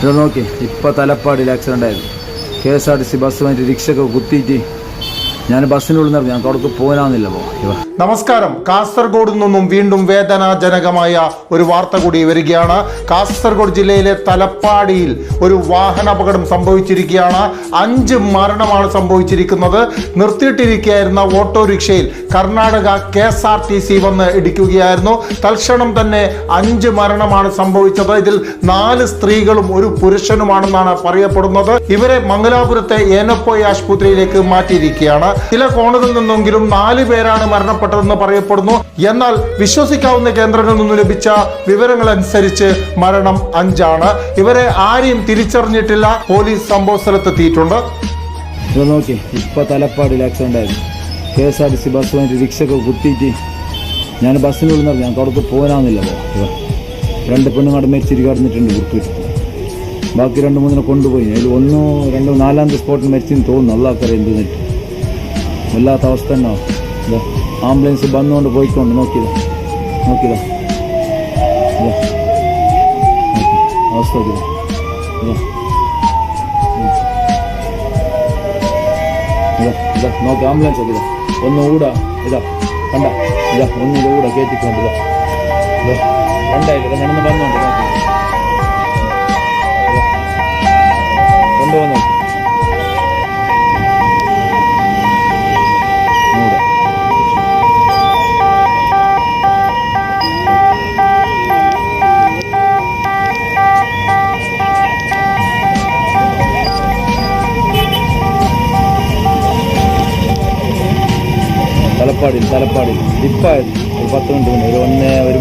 ഇത് നോക്കി. ഇപ്പം തലപ്പാടിയിൽ ആക്സിഡന്റ് ആയിരുന്നു K S R T C ബസ്സുമായിട്ട് റിക്ഷയൊക്കെ കുത്തിയിട്ട് ഞാൻ ബസ്സിനുള്ളിൽ നിന്ന് ഞാൻ അവിടെ പോകാനാവുന്നില്ല നമസ്കാരം. കാസർഗോഡ് നിന്നും വീണ്ടും വേദനാജനകമായ ഒരു വാർത്ത കൂടി വരികയാണ്. കാസർഗോഡ് ജില്ലയിലെ തലപ്പാടിയിൽ ഒരു വാഹന അപകടം സംഭവിച്ചിരിക്കുകയാണ്. അഞ്ച് മരണമാണ് സംഭവിച്ചിരിക്കുന്നത്. നിർത്തിയിട്ടിരിക്കുകയായിരുന്ന ഓട്ടോറിക്ഷയിൽ Karnataka K S R T C വന്ന് ഇടിക്കുകയായിരുന്നു. തൽക്ഷണം തന്നെ അഞ്ച് മരണമാണ് സംഭവിച്ചത്. ഇതിൽ നാല് സ്ത്രീകളും ഒരു പുരുഷനുമാണെന്നാണ് പറയപ്പെടുന്നത്. ഇവരെ മംഗലാപുരത്തെ ഏനപ്പോയി ആശുപത്രിയിലേക്ക് മാറ്റിയിരിക്കുകയാണ്. ചില കോണുകളിൽ നിന്നെങ്കിലും നാല് പേരാണ് മരണപ്പെട്ടതെന്ന് പറയപ്പെടുന്നു. എന്നാൽ വിശ്വസിക്കാവുന്ന കേന്ദ്രങ്ങളിൽ നിന്ന് ലഭിച്ച വിവരങ്ങൾ അനുസരിച്ച് മരണം അഞ്ചാണ്. ഇവരെ ആരെയും തിരിച്ചറിഞ്ഞിട്ടില്ല. പോലീസ് സംഭവ സ്ഥലത്തെത്തിയിട്ടുണ്ട്. നോക്കി. ഇപ്പൊ തലപ്പാടിൽ ആക്സിഡന്റ് ആയത് K S R T C bus വന്നിട്ട് റിക്ഷയൊക്കെ കുത്തിയിട്ട് ഞാൻ ബസ്സിനുള്ളിൽ നിന്ന് ഞാൻ തുടക്കം പോകാനാവുന്നില്ല. രണ്ട് പെണ്ണുങ്ങാട് മരിച്ചിരി കിടന്നിട്ടുണ്ട് കുത്തിയിട്ട് ബാക്കി രണ്ട് മൂന്നിനെ കൊണ്ടുപോയി. അതിൽ ഒന്നോ രണ്ടോ നാലാമത്തെ സ്പോട്ടിൽ മരിച്ചെന്ന് തോന്നുന്നു. നല്ല എന്ത് നെറ്റ് വല്ലാത്ത അവസ്ഥ തന്നെ. ഇതാ ആംബുലൻസ് വന്നുകൊണ്ട് പോയിക്കൊണ്ട് നോക്കിയതാ. നോക്കിയതാ. ഇതാ നോക്കി. അവസ്ഥ നോക്കിയതാ. ഇതാ ഇതാ ഇതാ നോക്ക് ആംബുലൻസ് ഒക്കെ ഇതാ ഒന്ന് കൂടാ ഇതാ കണ്ട. ഇതാ ഒന്നിന്റെ കൂടെ കയറ്റിക്കൊണ്ട് ഇതാ. ഇതാ. രണ്ടായിട്ട് ഇതാ നടന്ന് വന്നോണ്ട് നോക്കി. തലപ്പാടിയിൽ തലപ്പാടിയിൽ. ഇപ്പം ഒരു പത്ത് മിനിറ്റ് മുന്നേ ഒരു ഒന്നേ ഒരു